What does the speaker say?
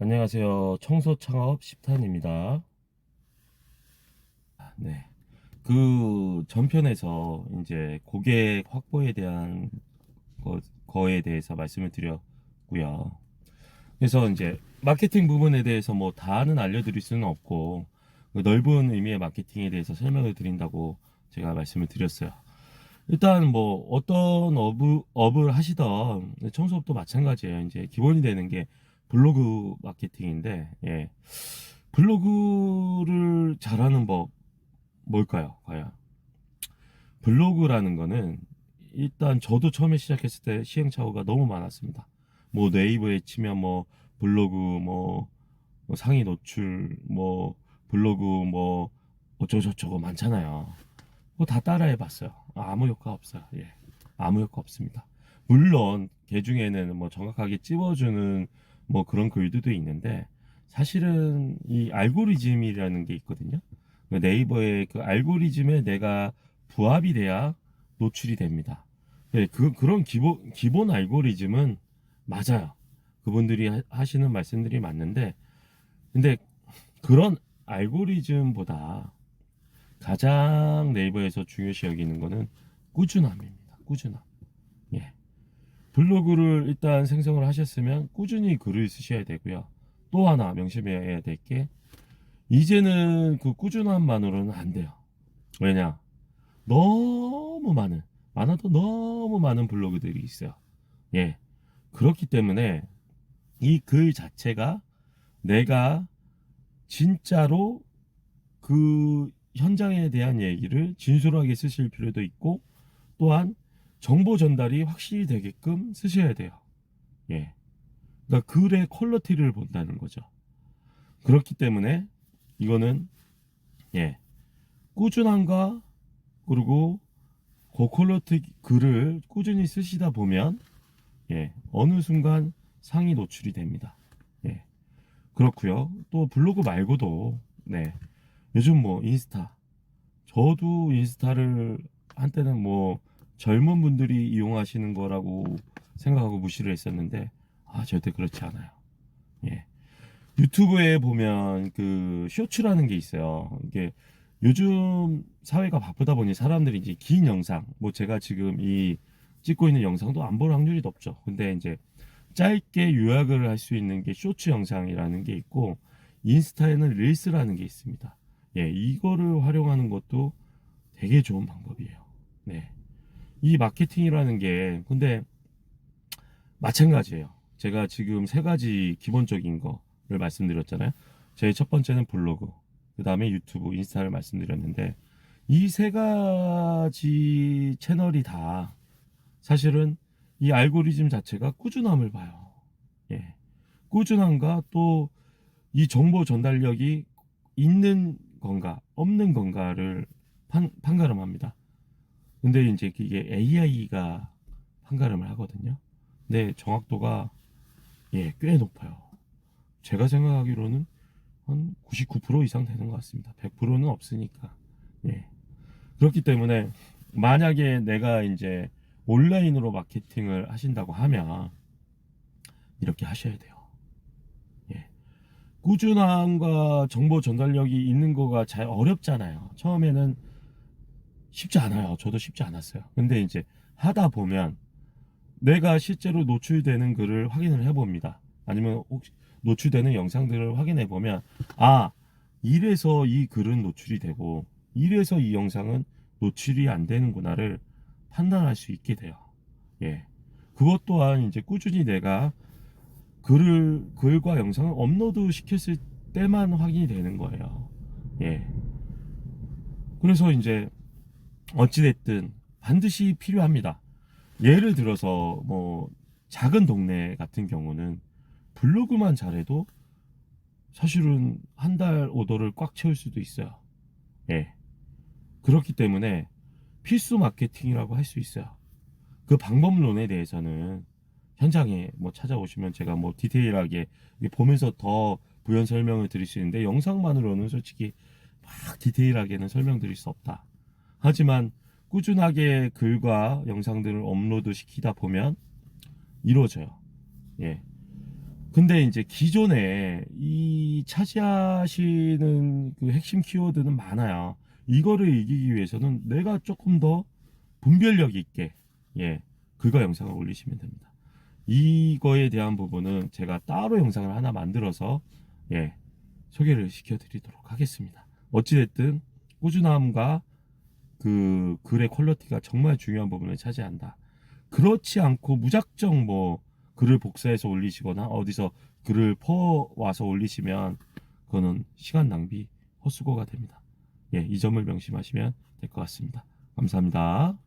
안녕하세요. 청소 창업 10탄입니다. 네. 그 전편에서 이제 고객 확보에 대한 거, 거에 대해서 말씀을 드렸고요. 그래서 이제 마케팅 부분에 대해서 뭐 다는 알려드릴 수는 없고 그 넓은 의미의 마케팅에 대해서 설명을 드린다고 제가 말씀을 드렸어요. 일단 뭐 어떤 업을, 업을 하시던 청소업도 마찬가지예요. 이제 기본이 되는 게 블로그 마케팅인데, 예. 블로그를 잘하는 법, 뭘까요? 과연? 블로그라는 거는 일단 저도 처음에 시작했을 때 시행착오가 너무 많았습니다. 뭐 네이버에 치면 뭐 블로그 뭐, 뭐 상위 노출 뭐 블로그 뭐 어쩌고저쩌고 많잖아요. 뭐다 따라해 봤어요. 아무 효과 없어요. 예. 아무 효과 없습니다. 물론 개 중에는 뭐 정확하게 찝어주는 뭐 그런 글들도 있는데 사실은 이 알고리즘이라는 게 있거든요. 그 네이버의 그 알고리즘에 내가 부합이 돼야 노출이 됩니다. 예, 그 그런 기본 기본 알고리즘은 맞아요. 그분들이 하- 하시는 말씀들이 맞는데 근데 그런 알고리즘보다 가장 네이버에서 중요시 여기는 거는 꾸준함입니다. 꾸준함. 예. 블로그를 일단 생성을 하셨으면 꾸준히 글을 쓰셔야 되고요. 또 하나 명심해야 될 게 이제는 그 꾸준함만으로는 안 돼요. 왜냐? 너무 많은 많아도 너무 많은 블로그들이 있어요. 예. 그렇기 때문에 이 글 자체가 내가 진짜로 그 현장에 대한 얘기를 진솔하게 쓰실 필요도 있고 또한 정보 전달이 확실히 되게끔 쓰셔야 돼요. 예. 그러니까 글의 퀄리티를 본다는 거죠. 그렇기 때문에 이거는 예. 꾸준함과 그리고 고퀄리티 글을 꾸준히 쓰시다 보면 예. 어느 순간 상위 노출이 됩니다. 예. 그렇고요. 또 블로그 말고도 네. 요즘 뭐 인스타 저도 인스타를 한때는 뭐 젊은 분들이 이용하시는 거라고 생각하고 무시를 했었는데 아 절대 그렇지 않아요. 예. 유튜브에 보면 그 쇼츠라는 게 있어요. 이게 요즘 사회가 바쁘다 보니 사람들이 이제 긴 영상 뭐 제가 지금 이 찍고 있는 영상도 안 볼 확률이 높죠. 근데 이제 짧게 요약을 할 수 있는 게 쇼츠 영상이라는 게 있고 인스타에는 릴스라는 게 있습니다. 예, 이거를 활용하는 것도 되게 좋은 방법이에요. 네. 이 마케팅이라는 게 근데 마찬가지예요. 제가 지금 세 가지 기본적인 거를 말씀드렸잖아요. 제 첫 번째는 블로그, 그 다음에 유튜브, 인스타를 말씀드렸는데 이 세 가지 채널이 다 사실은 이 알고리즘 자체가 꾸준함을 봐요. 예. 꾸준함과 또 이 정보 전달력이 있는 건가, 없는 건가를 판, 판가름합니다. 근데 이제 그게 AI가 판가름을 하거든요. 근데 정확도가 예, 꽤 높아요. 제가 생각하기로는 한 99% 이상 되는 것 같습니다. 100%는 없으니까. 예. 그렇기 때문에 만약에 내가 이제 온라인으로 마케팅을 하신다고 하면 이렇게 하셔야 돼요. 예. 꾸준함과 정보 전달력이 있는 거가 잘 어렵잖아요. 처음에는 쉽지 않아요. 저도 쉽지 않았어요. 근데 이제 하다 보면 내가 실제로 노출되는 글을 확인을 해봅니다. 아니면 혹시 노출되는 영상들을 확인해 보면 아 이래서 이 글은 노출이 되고 이래서 이 영상은 노출이 안 되는구나를 판단할 수 있게 돼요. 예. 그것 또한 이제 꾸준히 내가 글을 글과 영상을 업로드 시켰을 때만 확인이 되는 거예요. 예. 그래서 이제 어찌됐든 반드시 필요합니다. 예를 들어서 뭐 작은 동네 같은 경우는 블로그만 잘해도 사실은 한 달 오더를 꽉 채울 수도 있어요. 예. 그렇기 때문에 필수 마케팅이라고 할 수 있어요. 그 방법론에 대해서는 현장에 뭐 찾아오시면 제가 뭐 디테일하게 보면서 더 부연 설명을 드릴 수 있는데 영상만으로는 솔직히 막 디테일하게는 설명드릴 수 없다. 하지만 꾸준하게 글과 영상들을 업로드 시키다 보면 이루어져요. 예. 그 근데 이제 기존에 이 차지하시는 그 핵심 키워드는 많아요. 이거를 이기기 위해서는 내가 조금 더 분별력 있게 예 그거 영상을 올리시면 됩니다. 이거에 대한 부분은 제가 따로 영상을 하나 만들어서 예 소개를 시켜드리도록 하겠습니다. 어찌됐든 꾸준함과 그 글의 퀄리티가 정말 중요한 부분을 차지한다. 그렇지 않고 무작정 뭐 글을 복사해서 올리시거나 어디서 글을 퍼 와서 올리시면 그거는 시간 낭비 헛수고가 됩니다. 예, 이 점을 명심하시면 될 것 같습니다. 감사합니다.